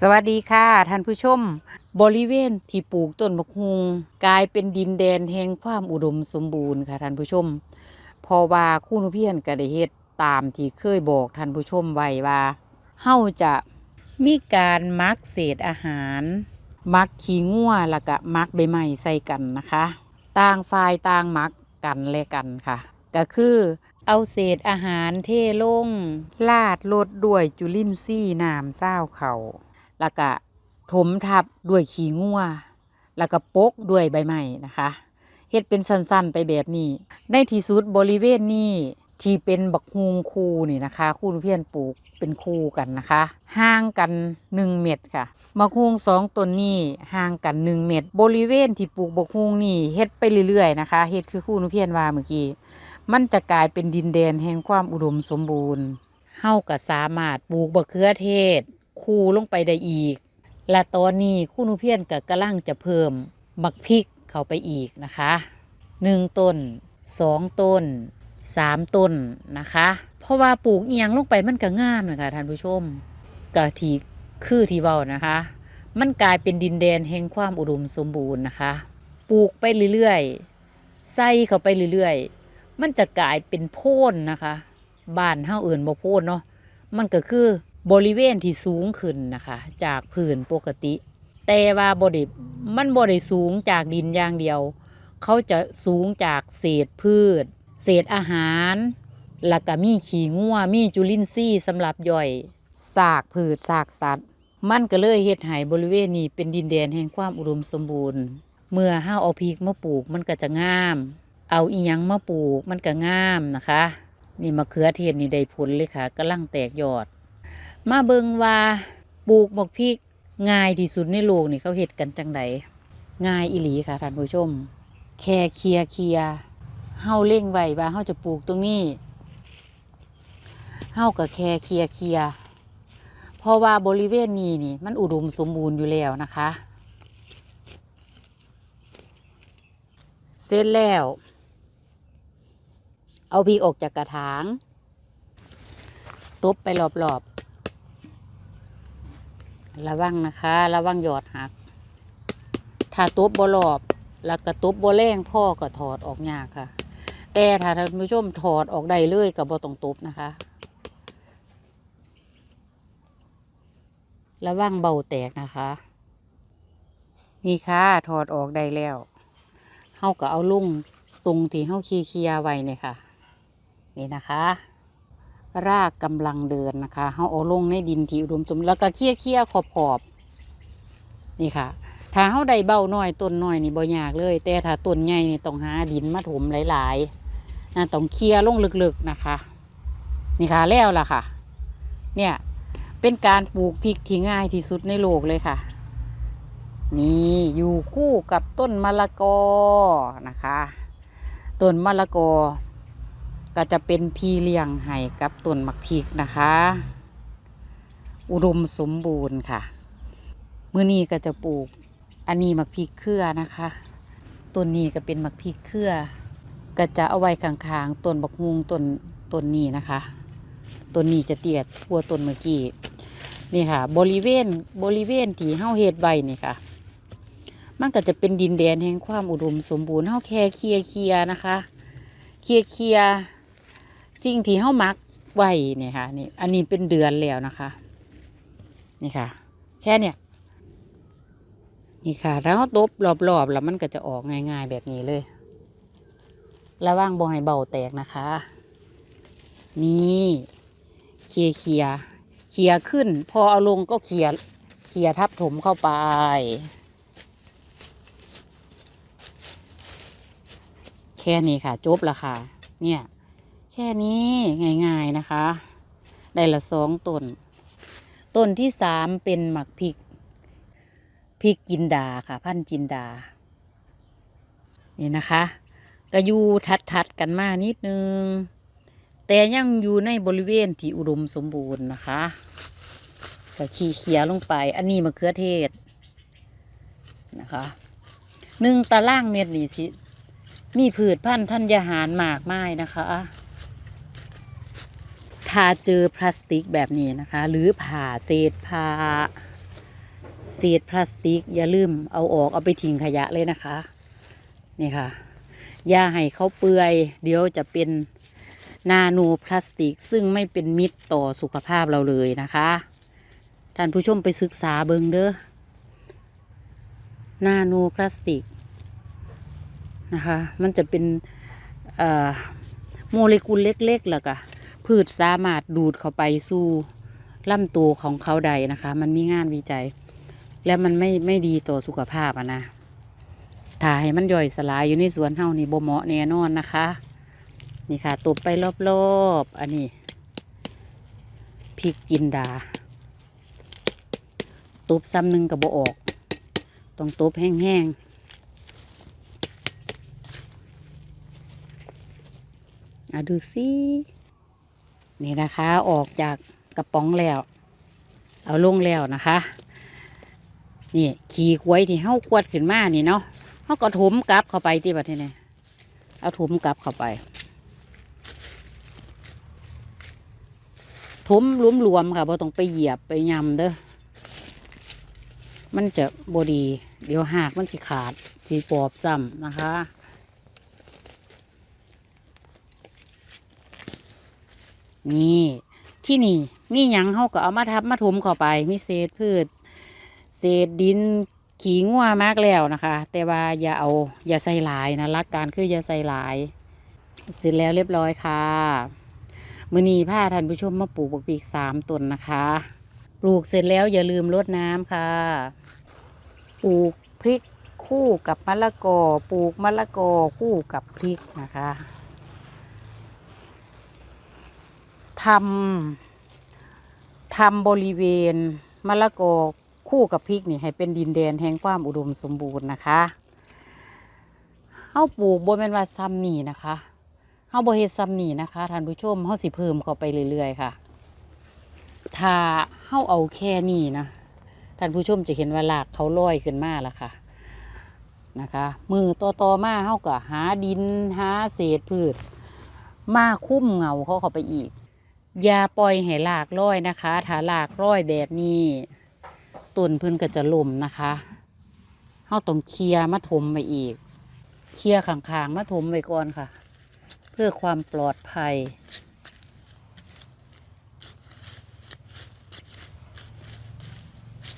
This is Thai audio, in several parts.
สวัสดีค่ะท่านผู้ชม บริเวณที่ปลูกต้นมะฮุงกลายเป็นดินแดนแห่งความอุดมสมบูรณ์ค่ะท่านผู้ชม พอว่าคู่นุเพียนก็ได้เฮ็ดตามที่เคยบอกท่านผู้ชมไว้ว่าเฮาจะมีการมักเศษอาหาร มักขี้งัวแล้วก็มักใบไม้ใส่กันนะคะ ต่างฝ่ายต่างมักกันและกันค่ะ ก็คือเอาเศษอาหารเทลงลาดลดด้วยจุลินทรีย์น้ำเศร้าเขา แล้วก็ถมทับด้วยขี้งัวแล้วก็ปกด้วยใบไม้นะคะเฮ็ดเป็นสั้นๆไปแบบนี้ ในที่สุดบริเวณนี้ที่เป็นบักฮุงคูนี่นะคะคู่เพียนปลูกเป็นคู่กันนะคะ ห่างกันหนึ่งเม็ดค่ะบักฮุงสองต้นนี้ห่างกันหนึ่งเม็ดบริเวณที่ปลูกบักฮุงนี่เฮ็ดไปเรื่อยๆนะคะเฮ็ดคือคู่นุเพียนว่าเมื่อกี้มันจะกลายเป็นดินแดนแห่งความอุดมสมบูรณ์เฮาก็สามารถปลูกบะเขือเทศ คูลงไปได้อีก และตอนนี้คุณนุเพียนก็กำลังจะเพิ่มบักพริกเข้าไปอีกนะคะหนึ่งต้นสองต้นสามต้นนะคะ เพราะว่าปลูกเอียงลงไปมันก็งามนะคะท่านผู้ชมก็ที่คือที่เว้านะคะ มันกลายเป็นดินแดนแห่งความอุดมสมบูรณ์นะคะ ปลูกไปเรื่อยๆใส่เข้าไปเรื่อยๆ มันจะกลายเป็นโพ่นนะคะบ้านเฮาเอื่นบ่โพ่นเนาะมันก็คือ บริเวณที่สูงขึ้นนะคะ จากพื้นปกติ แต่ว่าบริมันบริสูงจากดินอย่างเดียว เขาจะสูงจากเศษพืช เศษอาหารแล้วก็มีขี้งัวมีจุลินทรีย์สำหรับย่อยซากพืชซากสัตว์ มันก็เลยเฮ็ดให้บริเวณนี้เป็นดินแดนแห่งความอุดมสมบูรณ์ เมื่อห้าเอาพริกมาปลูกมันก็จะงาม เอาอีหยังมาปลูกมันก็งามนะคะ นี่มะเขือเทศนี่ได้ผลเลยค่ะกำลังแตกยอด มาเบิงว่าปลูกบักพริกง่ายที่สุดในโลกนี่เขาเฮ็ดกันจังไดง่ายอีหลีค่ะท่านผู้ชม แค่เคลียเคลียเฮาเล่งไว้ว่าเฮาจะปลูกตรงนี้เฮาก็แค่เคลียเคลียเพราะว่าบริเวณนี้นี่ มันอุดมสมบูรณ์อยู่แล้วนะคะ เสร็จแล้ว เอาพริกออกจากกระถาง ตบไปรอบๆ ระวังนะคะ ระวังหยอดหัก ถ้าตบบ่รอบ แล้วก็ตบบแรงพ่อก็ถอดออกยากค่ะ แต่ถ้าท่านผู้ชมถอดออกได้เลยก็บ่ต้องตบนะคะ ระวังเบาแตกนะคะ นี่ค่ะถอดออกได้แล้วเฮาก็เอาลุ่งตรงที่เฮาเคลียไว้เนี่ยค่ะ นี่นะคะ รากกำลังเดินนะคะเขาเอาลงในดินที่อุดมสมบูรณ์แล้วก็เคี่ยเคี่ยขอบขอบนี่ค่ะ ถ้าเขาได้เบาหน่อยต้นหน่อยนี่บ่ยากเลย แต่ถ้าต้นใหญ่นี่ต้องหาดินมาถมหลายๆนะต้องเคี่ยลงลึกๆนะคะ นี่ค่ะแล้วล่ะค่ะ เนี่ยเป็นการปลูกพริกที่ง่ายที่สุดในโลกเลยค่ะ นี่อยู่คู่กับต้นมะละกอนะคะต้นมะละกอ ก็จะเป็นพี่เลี้ยงให้กับต้นมักพริกนะคะ อุดมสมบูรณ์ค่ะ มื้อนี้ก็จะปลูกอันนี้มักพริกเครือนะคะต้นนี้ก็เป็นมักพริกเครือก็จะเอาไว้ข้างๆต้นบักฮุงต้นต้นนี้นะคะต้นนี้จะเตียกว่าต้นเมื่อกี้นี่ค่ะ บริเวณบริเวณที่เฮาเฮ็ดไว้นี่ค่ะ มันก็จะเป็นดินแดนแห่งความอุดมสมบูรณ์เฮาแค่เคลียเคลียนะคะ เคลียเคลีย สิ่งที่เฮามักไว้เนี่ยค่ะนี่อันนี้เป็นเดือนแล้วนะคะ นี่ค่ะ แค่เนี่ยนี่ค่ะ แล้วตบรอบๆแล้วมันก็จะออกง่ายๆแบบนี้เลยระว่างบ่ให้เบาแตกนะคะ นี่เคลียเคลียเคลียขึ้น พอเอาลงก็เคลียเคลียทับถมเข้าไป แค่นี้ค่ะ จบและค่ะ เนี่ย แค่นี้ง่ายๆนะคะ ได้ละสองต้น ต้นที่สามเป็นหมักพริกพริกจินดาค่ะ พันจินดา นี่นะคะก็อยู่ทัดๆกันมานิดนึง แต่ยังอยู่ในบริเวณที่อุดมสมบูรณ์นะคะก็ขี้เขียลงไป อันนี้มะเขือเทศนะคะหนึ่งตารางเมตรนี่สิ มีผืชพันธุ์ธัญญาหารมากมายนะคะ ถ้าเจอพลาสติกแบบนี้นะคะ หรือผ่าเศษผ้าเศษพลาสติก อย่าลืมเอาออกเอาไปทิ้งขยะเลยนะคะ นี่ค่ะอย่าให้เขาเปื่อย เดี๋ยวจะเป็นนาโนพลาสติก ซึ่งไม่เป็นมิตรต่อสุขภาพเราเลยนะคะ ท่านผู้ชมไปศึกษาเบิงเด้อนาโนพลาสติกนะคะ มันจะเป็นโมเลกุลเล็กๆแล้วก็ พืชสามารถดูดเข้าไปสู่ลำตัวของเขาใดนะคะ มันมีงานวิจัย และมันไม่ไม่ดีต่อสุขภาพอะนะถ้าให้มันย่อยสลายอยู่ในสวนเฮานี่บ่เหมาะแน่นอนนะคะ นี่ค่ะตบไปรอบๆอันนี้พริกจินดาตบซ้ำหนึ่งกับบ่ออก ต้องตบแห้งๆอะดูสิ นี่นะคะออกจากกระป๋องแล้ว เอาลงแล้วนะคะนี่ขี่กล้วยที่เฮากวดขึ้นมานี่เนาะเฮาก็ถมกลับเข้าไปที่บัดนี้เอาถมกลับเข้าไปถมรวมๆค่ะบ่ต้องไปเหยียบไปยำเด้อมันจะบดี เดี๋ยวหากมันสิขาดสิปอบซ้ำนะคะ นี่ที่นี่มีหยังเขาก็เอามาทับมาถมเข้าไป มีเศษพืช เศษดินขี้งัวมากแล้วนะคะ แต่ว่าอย่าเอาอย่าใส่หลายนะรักการคืออย่าใส่หลาย เสร็จแล้วเรียบร้อยค่ะมือนีผ้าท่านผู้ชมมาปลูกบักปีกสามต้นนะคะ ปลูกเสร็จแล้วอย่าลืมรดน้ำค่ะ ปลูกพริกคู่กับมะละกอ ปลูกมะละกอคู่กับพริกนะคะ ทำทำบริเวณมะละกอคู่กับพริกนี่ให้เป็นดินแดนแห่งความอุดมสมบูรณ์นะคะเฮาปลูกบนเป็นว่าซ้ำนี่นะคะเฮาบ่เฮ็ดซ้ำนี่นะคะท่านผู้ชมเฮาสิเพิ่มเข้าไปเรื่อยๆค่ะ ถ้าเฮาเอาแค่นี้นะท่านผู้ชมจะเห็นว่าลากเขาลอยขึ้นมาแล้วค่ะนะคะ มือต่อต่อมาเฮาก็หาดินหาเศษพืช มาคุ้มเงาเขาเข้าไปอีก อย่าปล่อยให้ลากลอยนะคะ ถ้าหลากลอยแบบนี้ต้นพิ่นก็จะล่มนะคะเฮาต้องเคลียร์มาถมไปอีก เคลียร์ข้างๆมาถมไว้ก่อนค่ะ เพื่อความปลอดภัย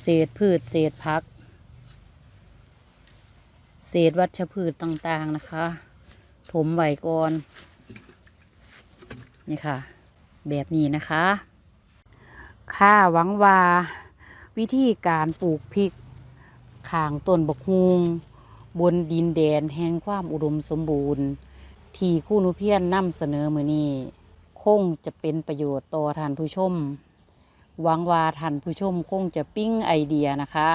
เศษพืชเศษพัก เศษวัชพืชต่างๆนะคะ ถมไว้ก่อน นี่ค่ะ แบบนี้นะคะค่าหวังว่าวิธีการปลูกพริกข้างต้นบกฮุงบนดินแดนแห่งความอุดมสมบูรณ์ ที่คู่นุเพียนนำเสนอมือนี้คงจะเป็นประโยชน์ต่อท่านผู้ชม หวังว่าท่านผู้ชมคงจะปิ้งไอเดียนะคะ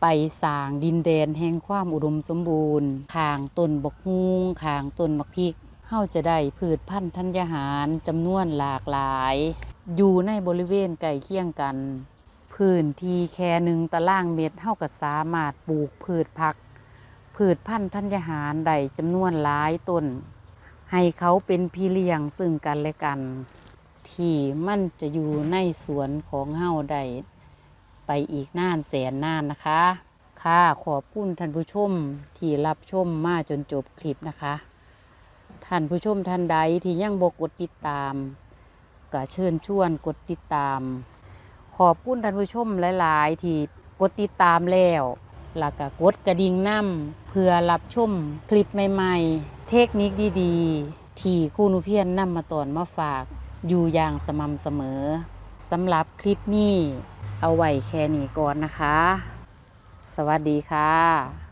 ไปสร้างดินแดนแห่งความอุดมสมบูรณ์ข้างต้นบกฮุงข้างต้นบักพริก เฮาจะได้พืชพันธุ์ธัญหารจำนวนหลากหลาย อยู่ในบริเวณใกล้เคียงกัน พื้นที่แค่หนึ่งตารางเมตรเฮาก็สามารถปลูกพืชผัก พืชพันธุ์ธัญหารได้จำนวนหลายต้น ให้เขาเป็นพี่เลี้ยงซึ่งกันและกัน ที่มันจะอยู่ในสวนของเฮาได้ไปอีกนานแสนนานนะคะ ค่ะขอบคุณท่านผู้ชมที่รับชมมาจนจบคลิปนะคะ ท่านผู้ชมท่านใดที่ยังบกดติดตามก็เชิญชวนกดติดตาม ขอบคุณท่านผู้ชมหลาย ๆ ที่กดติดตามแล้วแล้วก็กดกระดิ่งน้ำเพื่อรับชมคลิปใหม่ ๆ เทคนิคดีๆ ที่ครูหนุเพียนนำมาตอนมาฝากอยู่อย่างสม่ำเสมอสำหรับคลิปนี้ เอาไว้แค่นี้ก่อนนะคะ สวัสดีค่ะ